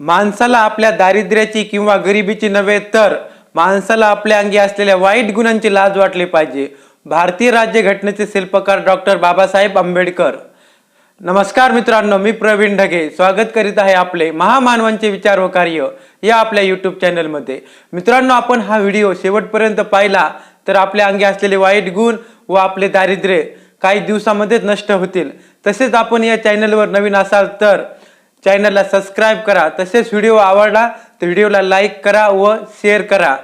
माणसाला आपल्या दारिद्र्याची किंवा गरिबीची नव्हे तर माणसाला आपल्या अंगी असलेल्या वाईट गुणांची लाज वाटली पाहिजे. भारतीय राज्यघटनेचे शिल्पकार डॉक्टर बाबासाहेब आंबेडकर. नमस्कार मित्रांनो मी प्रवीण ढगे. स्वागत करीत आहे आपले महामानवांचे विचार व कार्य या आपल्या यूट्यूब चॅनलमध्ये. मित्रांनो आपण हा व्हिडिओ शेवटपर्यंत पाहिला तर आपल्या अंगी असलेले वाईट गुण व आपले दारिद्र्य काही दिवसामध्येच नष्ट होतील. तसेच आपण या चॅनलवर नवीन असाल तर चॅनलला सबस्क्राईब करा. तसेच व्हिडिओ आवडला तर व्हिडिओला लाईक करा व शेअर करा.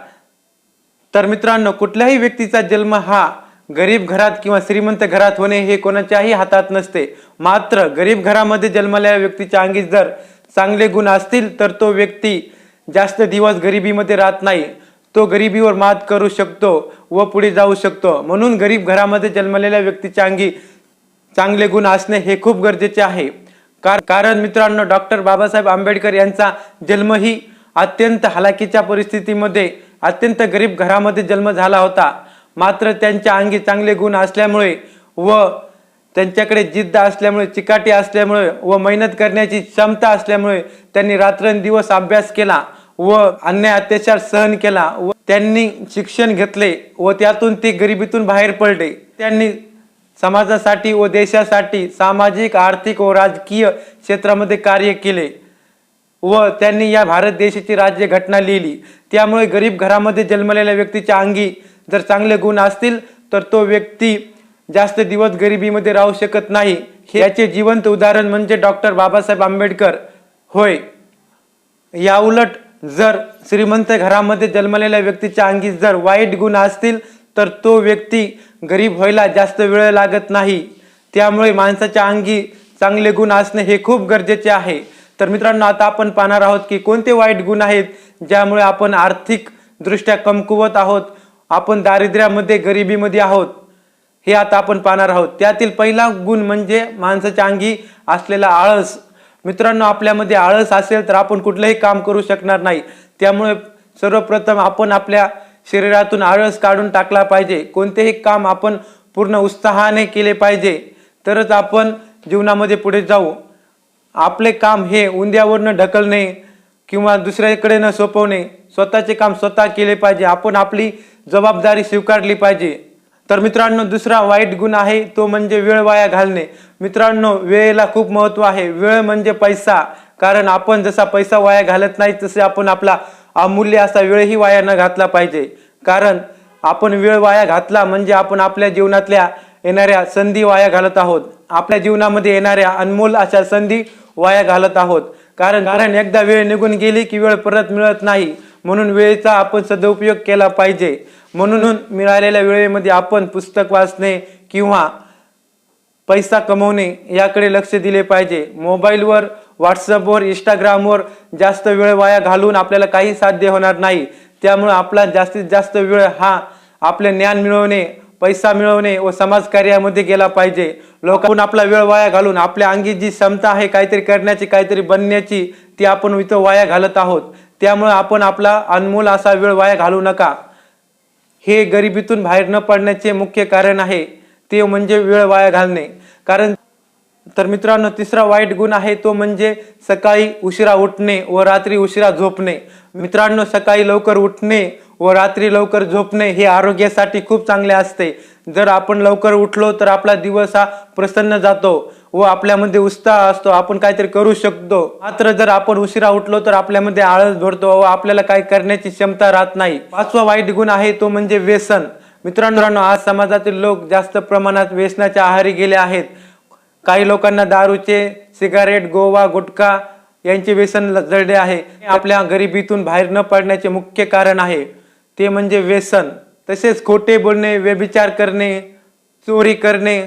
तर मित्रांनो कुठल्याही व्यक्तीचा जन्म हा गरीब घरात किंवा श्रीमंत घरात होणे हे कोणाच्याही हातात नसते. मात्र गरीब घरामध्ये जन्मलेल्या व्यक्तीच्या अंगी जर चांगले गुण असतील तर तो व्यक्ती जास्त दिवस गरिबीमध्ये राहत नाही. तो गरिबीवर मात करू शकतो व पुढे जाऊ शकतो. म्हणून गरीब घरामध्ये जन्मलेल्या व्यक्तीच्या अंगी चांगले गुण असणे हे खूप गरजेचे आहे. कार कारण मित्रांनो डॉक्टर बाबासाहेब आंबेडकर यांचा जन्मही अत्यंत हलाखीच्या परिस्थितीमध्ये अत्यंत गरीब घरामध्ये जन्म झाला होता. मात्र त्यांच्या अंगी चांगले गुण असल्यामुळे व त्यांच्याकडे जिद्द असल्यामुळे चिकाटी असल्यामुळे व मेहनत करण्याची क्षमता असल्यामुळे त्यांनी रात्रंदिवस अभ्यास केला व अन्याय अत्याचार सहन केला व त्यांनी शिक्षण घेतले व त्यातून ते गरिबीतून बाहेर पडले. त्यांनी समाजासाठी व देशासाठी सामाजिक आर्थिक व राजकीय क्षेत्रामध्ये कार्य केले व त्यांनी या भारत देशाची राज्यघटना लिहिली. त्यामुळे गरीब घरामध्ये जन्मलेल्या व्यक्तीच्या अंगी जर चांगले गुण असतील तर तो व्यक्ती जास्त दिवस गरिबीमध्ये राहू शकत नाही. याचे जिवंत उदाहरण म्हणजे डॉक्टर बाबासाहेब आंबेडकर. होय. या उलट जर श्रीमंत घरामध्ये जन्मलेल्या व्यक्तीच्या अंगी जर वाईट गुण असतील तर तो व्यक्ती गरीब व्हायला जास्त वेळ लागत नाही. त्यामुळे माणसाच्या अंगी चांगले गुण असणे हे खूप गरजेचे आहे. तर मित्रांनो आता आपण पाहणार आहोत की कोणते वाईट गुण आहेत ज्यामुळे आपण आर्थिक दृष्ट्या कमकुवत आहोत आपण दारिद्र्यामध्ये गरिबीमध्ये आहोत हे आता आपण पाहणार आहोत. त्यातील पहिला गुण म्हणजे माणसाच्या अंगी असलेला आळस. मित्रांनो आपल्यामध्ये आळस असेल तर आपण कुठलंही काम करू शकणार नाही. त्यामुळे सर्वप्रथम आपण आपल्या शरीरातून आळस काढून टाकला पाहिजे. कोणतेही काम आपण पूर्ण उत्साहाने केले पाहिजे. तरच आपण जीवनामध्ये पुढे जाऊ. आपले काम हे उंद्यावरनं ढकलणे किंवा दुसऱ्याकडे न सोपवणे. स्वतःचे काम स्वतः केले पाहिजे. आपण आपली जबाबदारी स्वीकारली पाहिजे. तर मित्रांनो दुसरा वाईट गुण आहे तो म्हणजे वेळ वाया घालणे. मित्रांनो वेळेला खूप महत्त्व आहे. वेळ म्हणजे पैसा. कारण आपण जसा पैसा वाया घालत नाही तसे आपण आपला अमूल्य असा वेळही वाया न घातला पाहिजे. कारण आपण वेळ वाया घातला म्हणजे आपण आपल्या जीवनातल्या येणाऱ्या संधी वाया घालत आहोत. आपल्या जीवनामध्ये येणाऱ्या अनमोल अशा संधी वाया घालत आहोत. कारण कारण एकदा वेळ निघून गेली की वेळ परत मिळत नाही. म्हणून वेळेचा आपण सदुपयोग केला पाहिजे. म्हणून मिळालेल्या वेळेमध्ये आपण पुस्तक वाचणे किंवा पैसा कमवणे याकडे लक्ष दिले पाहिजे. मोबाईलवर व्हॉट्सअपवर इंस्टाग्रामवर जास्त वेळ वाया घालून आपल्याला काही साध्य होणार नाही. त्यामुळे आपला जास्तीत जास्त वेळ हा आपले ज्ञान मिळवणे पैसा मिळवणे व समाजकार्यामध्ये गेला पाहिजे. लोकांकडून आपला वेळ वाया घालून आपल्या अंगी जी क्षमता आहे काहीतरी करण्याची काहीतरी बनण्याची ती आपण इथं वाया घालत आहोत. त्यामुळे आपण आपला अनमोल असा वेळ वाया घालू नका. हे गरिबीतून बाहेर न पडण्याचे मुख्य कारण आहे. ते म्हणजे वेळ वाया घालणे. कारण तर मित्रांनो तिसरा वाईट गुण आहे तो म्हणजे सकाळी उशिरा उठणे व रात्री उशिरा झोपणे. मित्रांनो सकाळी लवकर उठणे व रात्री लवकर झोपणे हे आरोग्यासाठी खूप चांगले असते. जर आपण लवकर उठलो तर आपला दिवस हा प्रसन्न जातो व आपल्यामध्ये उत्साह असतो. आपण काहीतरी करू शकतो. मात्र जर आपण उशिरा उठलो तर आपल्यामध्ये आळस भरतो व आपल्याला काही करण्याची क्षमता राहत नाही. पाचवा वाईट गुण आहे तो म्हणजे व्यसन. मित्रांनो आज समाजातील लोक जास्त प्रमाणात व्यसनाच्या आहारी गेले आहेत. काही लोकांना दारूचे सिगारेट गोवा गुटखा यांचे व्यसन जळले जडले आहे. आपल्या गरिबीतून बाहेर न पडण्याचे मुख्य कारण आहे. ते म्हणजे व्यसन. तसेच खोटे बोलणे व्यभिचार करणे चोरी करणे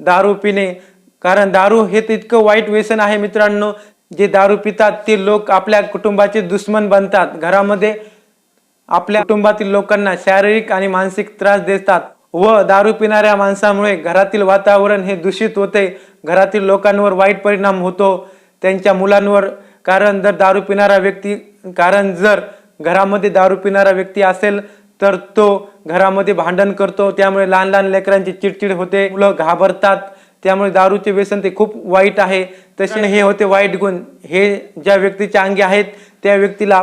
दारू पिणे. कारण दारू हे तितकं इतकं वाईट व्यसन आहे मित्रांनो जे दारू पितात ते लोक आपल्या कुटुंबाचे दुश्मन बनतात. घरामध्ये आपल्या कुटुंबातील लोकांना शारीरिक आणि मानसिक त्रास देतात व दारू पिणाऱ्या माणसामुळे घरातील वातावरण हे दूषित होते. घरातील लोकांवर वाईट परिणाम होतो. त्यांच्या मुलांवर कारण जर दारू पिणारा व्यक्ती कारण जर घरामध्ये दारू पिणारा व्यक्ती असेल तर तो घरामध्ये भांडण करतो. त्यामुळे लहान लहान लेकरांची चिडचिड होते. मुलं घाबरतात. त्यामुळे दारूचे व्यसन ते खूप वाईट आहे. तसे हे होते. वाईट गुण हे ज्या व्यक्तीच्या अंगी आहेत त्या व्यक्तीला